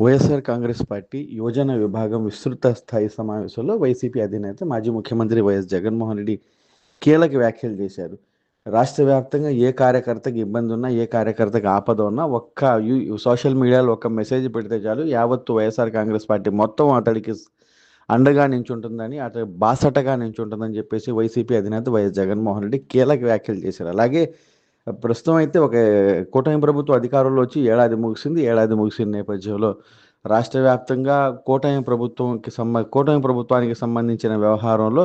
YSR Congress party యువజన విభాగం విస్తృత స్థాయి సమావేశంలో వైసీపీ అధినేత మాజీ ముఖ్యమంత్రి వైఎస్ జగన్మోహన్ రెడ్డి కీలక వ్యాఖ్యలు చేశారు. రాష్ట్ర వ్యాప్తంగా ఏ కార్యకర్తకి ఇబ్బంది ఉన్నా ఏ కార్యకర్తకి ఆపద ఉన్నా ఒక్క సోషల్ మీడియాలో ఒక మెసేజ్ పెడితే చాలు యావత్తు వైఎస్ఆర్ కాంగ్రెస్ పార్టీ మొత్తం అతడికి అండగా నించుంటుందని అతడి బాసటగా నించుంటుందని చెప్పేసి వైసీపీ అధినేత వైఎస్ జగన్మోహన్ రెడ్డి కీలక వ్యాఖ్యలు చేశారు. అలాగే ప్రస్తుతం అయితే ఒక కూటమి ప్రభుత్వం అధికారంలో వచ్చి ఏడాది ముగిసింది. ఏడాది ముగిసిన నేపథ్యంలో రాష్ట్ర వ్యాప్తంగా కూటమి ప్రభుత్వంకి సంబ కూటమి ప్రభుత్వానికి సంబంధించిన వ్యవహారంలో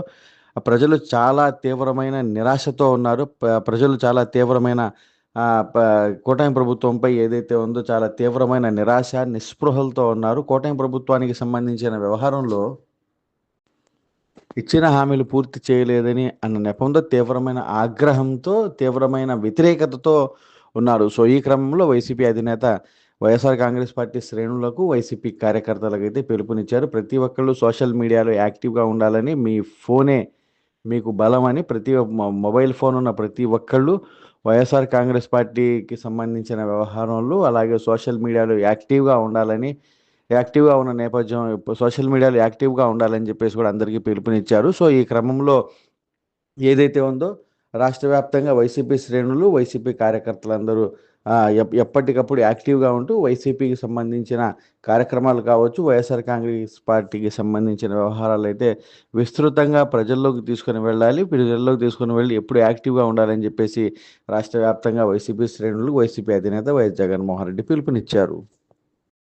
ప్రజలు చాలా తీవ్రమైన నిరాశతో ఉన్నారు. ప్రజలు చాలా తీవ్రమైన కూటమి ప్రభుత్వంపై ఏదైతే ఉందో చాలా తీవ్రమైన నిరాశ నిస్పృహలతో ఉన్నారు. కూటమి ప్రభుత్వానికి సంబంధించిన వ్యవహారంలో ఇచ్చిన హామీలు పూర్తి చేయలేదని అన్న నెపంతో తీవ్రమైన ఆగ్రహంతో తీవ్రమైన వ్యతిరేకతతో ఉన్నారు. సో ఈ క్రమంలో వైసీపీ అధినేత వైఎస్ఆర్ కాంగ్రెస్ పార్టీ శ్రేణులకు వైసీపీ కార్యకర్తలకు అయితే పిలుపునిచ్చారు. ప్రతి ఒక్కళ్ళు సోషల్ మీడియాలో యాక్టివ్గా ఉండాలని మీ ఫోనే మీకు బలం అని ప్రతి మొబైల్ ఫోన్ ఉన్న ప్రతి ఒక్కళ్ళు వైఎస్ఆర్ కాంగ్రెస్ పార్టీకి సంబంధించిన వ్యవహారంలో అలాగే సోషల్ మీడియాలో యాక్టివ్గా ఉండాలని యాక్టివ్గా ఉన్న నేపథ్యం సోషల్ మీడియాలో యాక్టివ్గా ఉండాలని చెప్పేసి కూడా అందరికీ పిలుపునిచ్చారు. సో ఈ క్రమంలో ఏదైతే ఉందో రాష్ట్ర వ్యాప్తంగా వైసీపీ శ్రేణులు వైసీపీ కార్యకర్తలందరూ ఎప్పటికప్పుడు యాక్టివ్గా ఉంటూ వైసీపీకి సంబంధించిన కార్యక్రమాలు కావచ్చు వైఎస్ఆర్ కాంగ్రెస్ పార్టీకి సంబంధించిన వ్యవహారాలు అయితే విస్తృతంగా ప్రజల్లోకి తీసుకొని వెళ్ళాలి ప్రజల్లోకి తీసుకొని వెళ్ళి ఎప్పుడు యాక్టివ్గా ఉండాలని చెప్పేసి రాష్ట్ర వ్యాప్తంగా వైసీపీ శ్రేణులు వైసీపీ అధినేత వైఎస్ జగన్మోహన్ రెడ్డి పిలుపునిచ్చారు.